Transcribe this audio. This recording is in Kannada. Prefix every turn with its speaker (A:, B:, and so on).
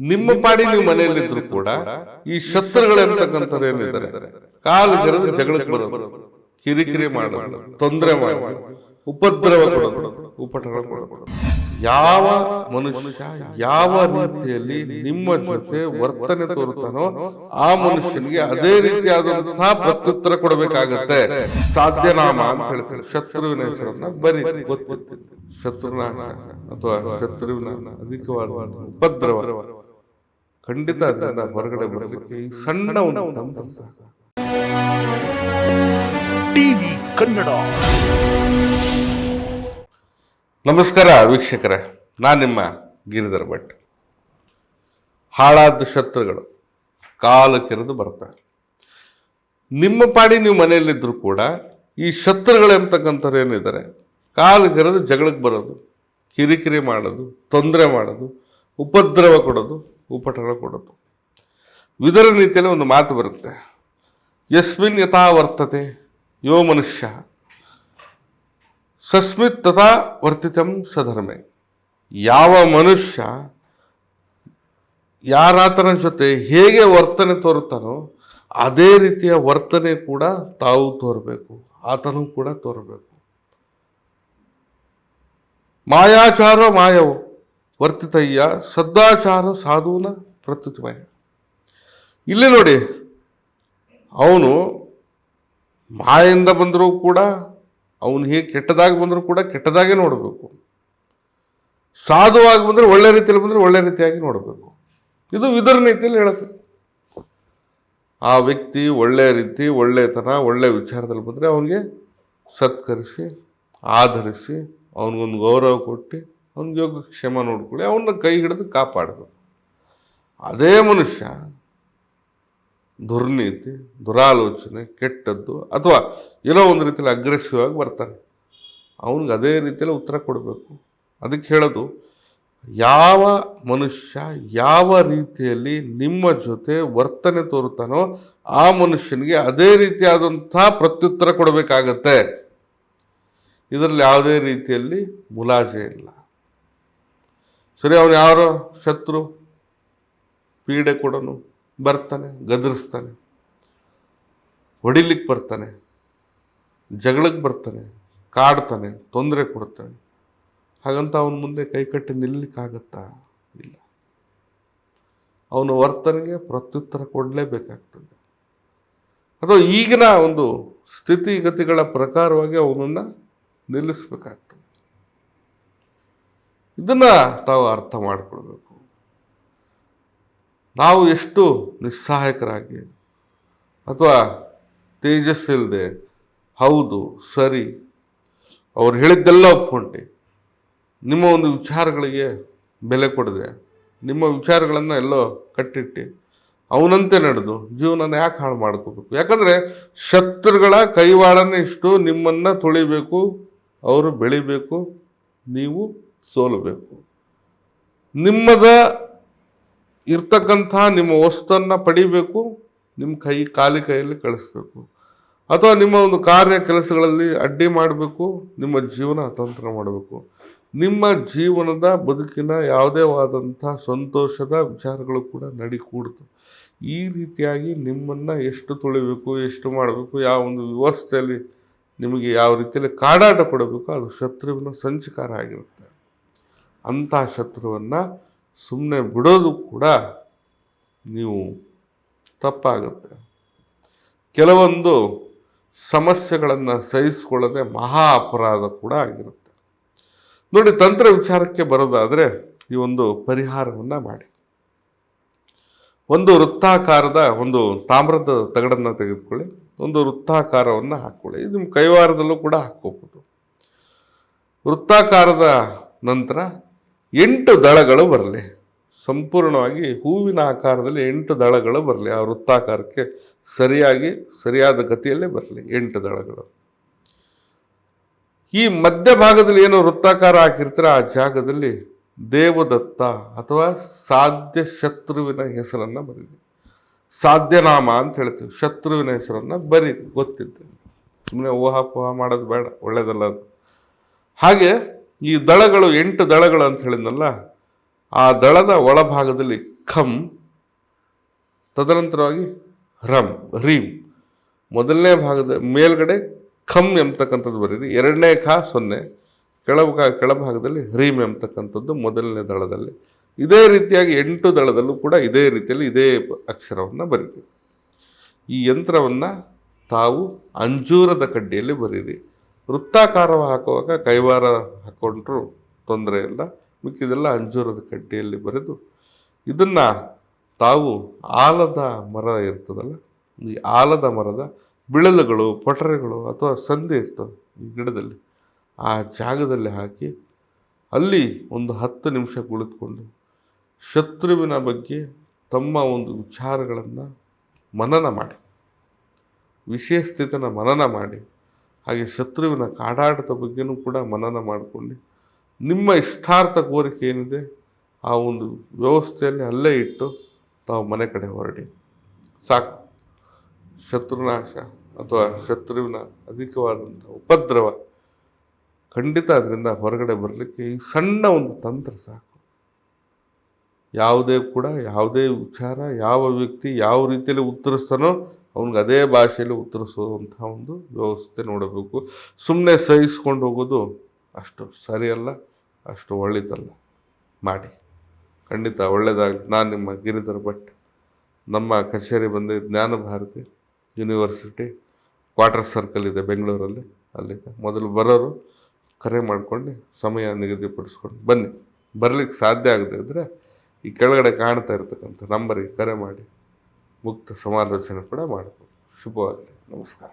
A: ನಿಮ್ಮ ಪಾಡಿ ನೀವು ಮನೆಯಲ್ಲಿದ್ರು ಕೂಡ ಈ ಶತ್ರುಗಳಿರ್ತಕ್ಕಂಥವ್ರು ಏನಿದ್ದಾರೆ? ಕಾಲು ಕೆರೆದು ಜಗಳಕ್ಕೆ ಬರೋದು ಕಿರಿಕಿರಿ ಮಾಡೋದು ತೊಂದರೆ ಮಾಡೋದು ಉಪದ್ರವ ಕೊಡೋದು ಯಾವ ಮನುಷ್ಯ ಯಾವ ರೀತಿಯಲ್ಲಿ ನಿಮ್ಮ ಜೊತೆ ವರ್ತನೆ ತೋರುತ್ತಾನೋ ಆ ಮನುಷ್ಯನಿಗೆ ಅದೇ ರೀತಿಯಾದಂತಹ ಪ್ರತ್ಯುತ್ತರ ಕೊಡಬೇಕಾಗತ್ತೆ. ಸಾಧ್ಯನಾಮ ಅಂತ ಹೇಳ್ತಾರೆ ಶತ್ರುವಿನ ಹೆಸರನ್ನ ಬರೀ ಗೊತ್ತಿತ್ತು ಶತ್ರುನಾಶ ಅಥವಾ ಶತ್ರುವಿನ ಅಧಿಕವಾದ ಉಪದ್ರವ. ಖಂಡಿತ ಅದನ್ನ ಹೊರಗಡೆ ಬರಲಿಕ್ಕೆ ಈ ಸಣ್ಣ ಒಂದು.
B: ಟಿವಿ ಕನ್ನಡ.
A: ನಮಸ್ಕಾರ ವೀಕ್ಷಕರೇ ನಾನು ನಿಮ್ಮ ಗಿರಿಧರ್ ಭಟ್. ಹಾಳಾದ ಶತ್ರುಗಳು ಕಾಲು ಕೆರೆದು ಬರ್ತಾರೆ ನಿಮ್ಮ ಪಾಡಿ ನೀವು ಮನೆಯಲ್ಲಿದ್ದರೂ ಕೂಡ ಈ ಶತ್ರುಗಳೆಂಬತಕ್ಕಂಥವ್ರು ಏನಿದ್ದಾರೆ ಕಾಲು ಕೆರೆದು ಜಗಳಕ್ಕೆ ಬರೋದು ಕಿರಿಕಿರಿ ಮಾಡೋದು ತೊಂದರೆ ಮಾಡೋದು ಉಪದ್ರವ ಕೊಡೋದು ಉಪಟಳ ಕೊಡೋದು. ವಿದರ ನೀತಿಯಲ್ಲಿ ಒಂದು ಮಾತು ಬರುತ್ತೆ. ಯಸ್ಮಿನ್ ಯಥಾ ವರ್ತತೆ, ಯೋ ಮನುಷ್ಯ. ಸಸ್ಮಿತ್ ತಥಾ ವರ್ತಿತಂ ಸಧರ್ಮೆ. ಯಾವ ಮನುಷ್ಯ ಯಾರಾತನ ಜೊತೆ ಹೇಗೆ ವರ್ತನೆ ತೋರುತ್ತಾನೋ ಅದೇ ರೀತಿಯ ವರ್ತನೆ ಕೂಡ ತಾವು ತೋರಬೇಕು. ಆತನೂ ಕೂಡ ತೋರಬೇಕು. ಮಾಯಾಚಾರ ಮಾಯವು. ವರ್ತಿತಯ್ಯ ಸದ್ದಾಚಾರ ಸಾಧುನ ಪ್ರತ್ಯುತಮಯ ಇಲ್ಲಿ ನೋಡಿ, ಅವನು ಮಾಯಿಂದ ಬಂದರೂ ಕೂಡ, ಅವನು ಹೇಗೆ ಕೆಟ್ಟದಾಗಿ ಬಂದರೂ ಕೂಡ ಕೆಟ್ಟದಾಗೆ ನೋಡಬೇಕು. ಸಾಧುವಾಗಿ ಬಂದರೆ ಒಳ್ಳೆ ರೀತಿಯಲ್ಲಿ ಬಂದರೆ ಒಳ್ಳೆ ರೀತಿಯಾಗಿ ನೋಡಬೇಕು. ಇದು ವಿದರ ನೀತಿಯಲ್ಲಿ ಹೇಳುತ್ತೆ. ಆ ವ್ಯಕ್ತಿ ಒಳ್ಳೆ ರೀತಿ, ಒಳ್ಳೆತನ, ಒಳ್ಳೆ ವಿಚಾರದಲ್ಲಿ ಬಂದರೆ ಅವನಿಗೆ ಸತ್ಕರಿಸಿ, ಆಧರಿಸಿ, ಅವನಿಗೊಂದು ಗೌರವ ಕೊಟ್ಟು ಅವನಿಗೆ ಯೋಗ ಕ್ಷಮ ನೋಡ್ಕೊಳ್ಳಿ ಅವನ್ನ ಕೈ ಹಿಡಿದು ಕಾಪಾಡಬೇಕು ಅದೇ ಮನುಷ್ಯ ದುರ್ನೀತಿ, ದುರಾಲೋಚನೆ, ಕೆಟ್ಟದ್ದು ಅಥವಾ ಏನೋ ಒಂದು ರೀತಿಯಲ್ಲಿ ಅಗ್ರೆಸಿವ್ ಆಗಿ ಬರ್ತಾನೆ. ಅವನಿಗೆ ಅದೇ ರೀತಿಯಲ್ಲಿ ಉತ್ತರ ಕೊಡಬೇಕು. ಅದಕ್ಕೆ ಹೇಳೋದು, ಯಾವ ಮನುಷ್ಯ ಯಾವ ರೀತಿಯಲ್ಲಿ ನಿಮ್ಮ ಜೊತೆ ವರ್ತನೆ ತೋರುತ್ತಾನೋ ಆ ಮನುಷ್ಯನಿಗೆ ಅದೇ ರೀತಿಯಾದಂಥ ಪ್ರತ್ಯುತ್ತರ ಕೊಡಬೇಕಾಗತ್ತೆ. ಇದರಲ್ಲಿ ಯಾವುದೇ ರೀತಿಯಲ್ಲಿ ಮುಲಾಜೆ ಇಲ್ಲ. ಸರಿ, ಅವನು ಯಾರೋ? ಶತ್ರು. ಪೀಡೆ ಕೊಡೋನು. ಬರ್ತಾನೆ, ಗದರಿಸ್ತಾನೆ. ಹೊಡಿಲಿಕ್ಕೆ ಬರ್ತಾನೆ. ಜಗಳಕ್ಕೆ ಬರ್ತಾನೆ. ಕಾಡ್ತಾನೆ, ತೊಂದರೆ ಕೊಡ್ತಾನೆ. ಹಾಗಂತ ಅವನ ಮುಂದೆ ಕೈಕಟ್ಟಿ ನಿಲ್ಲಲಿಕ್ಕಾಗತ್ತಾ ಇಲ್ಲ. ಅವನ ವರ್ತನೆಗೆ ಪ್ರತ್ಯುತ್ತರ ಕೊಡಲೇಬೇಕಾಗ್ತದೆ. ಅಥವಾ ಈಗಿನ ಒಂದು ಸ್ಥಿತಿಗತಿಗಳ ಪ್ರಕಾರವಾಗಿ ಅವನನ್ನು ನಿಲ್ಲಿಸ್ಬೇಕಾಗ್ತದೆ. ಇದನ್ನ ತಾವು ಅರ್ಥ ಮಾಡಿಕೊಳ್ಬೇಕು. ನಾವು ಎಷ್ಟು ನಿಸ್ಸಹಾಯಕರಾಗಿ ಅಥವಾ ತೇಜಸ್ಸಿಲ್ಲದೆ, ಹೌದು, ಸರಿ, ಅವ್ರು ಹೇಳಿದ್ದೆಲ್ಲ ಒಪ್ಕೊಂಡೆ ನಿಮ್ಮ ಒಂದು ವಿಚಾರಗಳಿಗೆ ಬೆಲೆ ಕೊಡದೆ, ನಿಮ್ಮ ವಿಚಾರಗಳನ್ನು ಎಲ್ಲೋ ಕಟ್ಟಿಟ್ಟು, ಅವನಂತೆ ನಡೆದು ಜೀವನನ ಯಾಕೆ ಹಾಳು ಮಾಡ್ಕೋಬೇಕು? ಯಾಕಂದರೆ ಶತ್ರುಗಳ ಕೈವಾಡನೇ ಇಷ್ಟು ನಿಮ್ಮನ್ನು ತುಳಿಬೇಕು, ಅವರು ಬೆಳಿಬೇಕು, ನೀವು ಸೋಲಬೇಕು ನಿಮ್ಮದ ಇರ್ತಕ್ಕಂಥ ನಿಮ್ಮ ವಸ್ತುವನ್ನು ಪಡಿಬೇಕು, ನಿಮ್ಮ ಕೈ ಖಾಲಿ ಕೈಯಲ್ಲಿ ಕಳಿಸ್ಬೇಕು. ಅಥವಾ ನಿಮ್ಮ ಒಂದು ಕಾರ್ಯ ಕೆಲಸಗಳಲ್ಲಿ ಅಡ್ಡಿ ಮಾಡಬೇಕು, ನಿಮ್ಮ ಜೀವನ ಅತಂತ್ರ ಮಾಡಬೇಕು. ನಿಮ್ಮ ಜೀವನದ ಬದುಕಿನ ಯಾವುದೇ ಆದಂಥ ಸಂತೋಷದ ವಿಚಾರಗಳು ಕೂಡ ನಡಿಕೂಡ್ತು. ಈ ರೀತಿಯಾಗಿ ನಿಮ್ಮನ್ನು ಎಷ್ಟು ತುಳಿಬೇಕು, ಎಷ್ಟು ಮಾಡಬೇಕು, ಯಾವ ಒಂದು ವ್ಯವಸ್ಥೆಯಲ್ಲಿ ನಿಮಗೆ ಯಾವ ರೀತಿಯಲ್ಲಿ ಕಾಡಾಟ ಕೊಡಬೇಕು ಅದು ಶತ್ರುವಿನ ಸಂಚಕಾರ ಆಗಿರುತ್ತೆ. ಅಂಥ ಶತ್ರುವನ್ನು ಸುಮ್ಮನೆ ಬಿಡೋದು ಕೂಡ ನೀವು ತಪ್ಪಾಗುತ್ತೆ. ಕೆಲವೊಂದು ಸಮಸ್ಯೆಗಳನ್ನು ಸಹಿಸಿಕೊಳ್ಳದೆ ಮಹಾ ಅಪರಾಧ ಕೂಡ ಆಗಿರುತ್ತೆ. ನೋಡಿ, ತಂತ್ರ ವಿಚಾರಕ್ಕೆ ಬರೋದಾದರೆ ಈ ಒಂದು ಪರಿಹಾರವನ್ನು ಮಾಡಿ. ಒಂದು ವೃತ್ತಾಕಾರದ ಒಂದು ತಾಮ್ರದ ತಗಡನ್ನು ತೆಗೆದುಕೊಳ್ಳಿ, ಒಂದು ವೃತ್ತಾಕಾರವನ್ನು ಹಾಕ್ಕೊಳ್ಳಿ ಇದು ನಿಮ್ಮ ಕೈವಾರದಲ್ಲೂ ಕೂಡ ಹಾಕ್ಕೋಬೋದು. ವೃತ್ತಾಕಾರದ ನಂತರ ಎಂಟು ದಳಗಳು ಬರಲಿ. ಸಂಪೂರ್ಣವಾಗಿ ಹೂವಿನ ಆಕಾರದಲ್ಲಿ ಎಂಟು ದಳಗಳು ಬರಲಿ. ಆ ವೃತ್ತಾಕಾರಕ್ಕೆ ಸರಿಯಾಗಿ, ಸರಿಯಾದ ಗತಿಯಲ್ಲೇ ಬರಲಿ ಎಂಟು ದಳಗಳು. ಈ ಮಧ್ಯಭಾಗದಲ್ಲಿ ಏನು ವೃತ್ತಾಕಾರ ಹಾಕಿರ್ತೀರ, ಆ ಜಾಗದಲ್ಲಿ ದೇವದತ್ತ ಅಥವಾ ಸಾಧ್ಯ ಶತ್ರುವಿನ ಹೆಸರನ್ನು ಬರೀರಿ. ಸಾಧ್ಯನಾಮ ಅಂತ ಹೇಳ್ತೀವಿ, ಶತ್ರುವಿನ ಹೆಸರನ್ನು ಬರೀರಿ ಗೊತ್ತಿತ್ತು ಸುಮ್ಮನೆ ಊಹಾಪೋಹ ಮಾಡೋದು ಬೇಡ, ಒಳ್ಳೇದಲ್ಲ ಅದು. ಹಾಗೆ ಈ ದಳಗಳು, ಎಂಟು ದಳಗಳು ಅಂತ ಹೇಳಿದ್ನಲ್ಲ, ಆ ದಳದ ಒಳಭಾಗದಲ್ಲಿ ಖಂ, ತದನಂತರವಾಗಿ ರಂ, ರೀಂ. ಮೊದಲನೇ ಭಾಗದ ಮೇಲ್ಗಡೆ ಖಂ ಎಂಬತಕ್ಕಂಥದ್ದು ಬರೀರಿ, ಎರಡನೇ ಖ ಸೊನ್ನೆ ಕೆಳ ಕೆಳಭಾಗದಲ್ಲಿ ಹ್ರೀಂ ಎಂಬತಕ್ಕಂಥದ್ದು ಮೊದಲನೇ ದಳದಲ್ಲಿ. ಇದೇ ರೀತಿಯಾಗಿ ಎಂಟು ದಳದಲ್ಲೂ ಕೂಡ ಇದೇ ರೀತಿಯಲ್ಲಿ ಇದೇ ಅಕ್ಷರವನ್ನು ಬರೀರಿ. ಈ ಯಂತ್ರವನ್ನು ತಾವು ಅಂಜೂರದ ಕಡ್ಡಿಯಲ್ಲಿ ಬರೀರಿ. ವೃತ್ತಾಕಾರ ಹಾಕುವಾಗ ಕೈವಾರ ಹಾಕೊಂಡ್ರು ತೊಂದರೆ ಇಲ್ಲ. ಮಿಕ್ಕಿದೆಲ್ಲ ಅಂಜೂರದ ಕಡ್ಡಿಯಲ್ಲಿ ಬರೆದು ಇದನ್ನು ತಾವು ಆಲದ ಮರ ಇರ್ತದಲ್ಲ, ಈ ಆಲದ ಮರದ ಬಿಳಲುಗಳು, ಪೊಟರೆಗಳು ಅಥವಾ ಸಂಧಿ ಇರ್ತವೆ ಈ ಗಿಡದಲ್ಲಿ. ಆ ಜಾಗದಲ್ಲಿ ಹಾಕಿ ಅಲ್ಲಿ ಒಂದು ಹತ್ತು ನಿಮಿಷ ಕುಳಿತುಕೊಂಡು ಶತ್ರುವಿನ ಬಗ್ಗೆ ತಮ್ಮ ಒಂದು ವಿಚಾರಗಳನ್ನು ಮನನ ಮಾಡಿ ವಿಷಯ ಸ್ಥಿತಿನ ಮನನ ಮಾಡಿ ಹಾಗೆ ಶತ್ರುವಿನ ಕಾಡಾಟದ ಬಗ್ಗೆನೂ ಕೂಡ ಮನನ ಮಾಡಿಕೊಂಡು ನಿಮ್ಮ ಇಷ್ಟಾರ್ಥ ಕೋರಿಕೆ ಏನಿದೆ, ಆ ಒಂದು ವ್ಯವಸ್ಥೆಯಲ್ಲಿ ಅಲ್ಲೇ ಇಟ್ಟು ತಾವು ಮನೆ ಕಡೆ ಹೊರಡಿ. ಸಾಕು. ಶತ್ರುನಾಶ ಅಥವಾ ಶತ್ರುವಿನ ಅಧಿಕವಾದಂಥ ಉಪದ್ರವ ಖಂಡಿತ ಅದರಿಂದ ಹೊರಗಡೆ ಬರಲಿಕ್ಕೆ ಈ ಸಣ್ಣ ಒಂದು ತಂತ್ರ ಸಾಕು. ಯಾವುದೇ ಕೂಡ ಯಾವುದೇ ವಿಚಾರ ಯಾವ ವ್ಯಕ್ತಿ ಯಾವ ರೀತಿಯಲ್ಲಿ ಉತ್ತರಿಸ್ತಾನೋ ಅವ್ನಿಗೆ ಅದೇ ಭಾಷೆಯಲ್ಲಿ ಉತ್ತರಿಸುವಂಥ ಒಂದು ವ್ಯವಸ್ಥೆ ನೋಡಬೇಕು. ಸುಮ್ಮನೆ ಸಹಿಸ್ಕೊಂಡು ಹೋಗೋದು ಅಷ್ಟು ಸರಿಯಲ್ಲ, ಅಷ್ಟು ಒಳ್ಳೆಯದಲ್ಲ ಮಾಡಿ. ಖಂಡಿತ ಒಳ್ಳೆಯದಾಗಲಿ ನಾನು ನಿಮ್ಮ ಗಿರಿಧರ್ ಭಟ್. ನಮ್ಮ ಕಚೇರಿ ಬಂದು ಜ್ಞಾನ ಭಾರತಿ ಯೂನಿವರ್ಸಿಟಿ ಕ್ವಾರ್ಟರ್ ಸರ್ಕಲ್ ಇದೆ ಬೆಂಗಳೂರಲ್ಲಿ. ಅಲ್ಲಿ ಮೊದಲು ಬರೋರು ಕರೆ ಮಾಡ್ಕೊಂಡು ಸಮಯ ನಿಗದಿಪಡಿಸ್ಕೊಂಡು ಬನ್ನಿ. ಬರಲಿಕ್ಕೆ ಸಾಧ್ಯ ಆಗದೆ ಇದ್ದರೆ ಈ ಕೆಳಗಡೆ ಕಾಣ್ತಾ ಇರ್ತಕ್ಕಂಥ ನಂಬರಿಗೆ ಕರೆ ಮಾಡಿ. ಮುಕ್ತ ಸಮಾಲೋಚನೆ ಕೂಡ ಮಾಡಬಹುದು ಶುಭವಾಗಲಿ. ನಮಸ್ಕಾರ.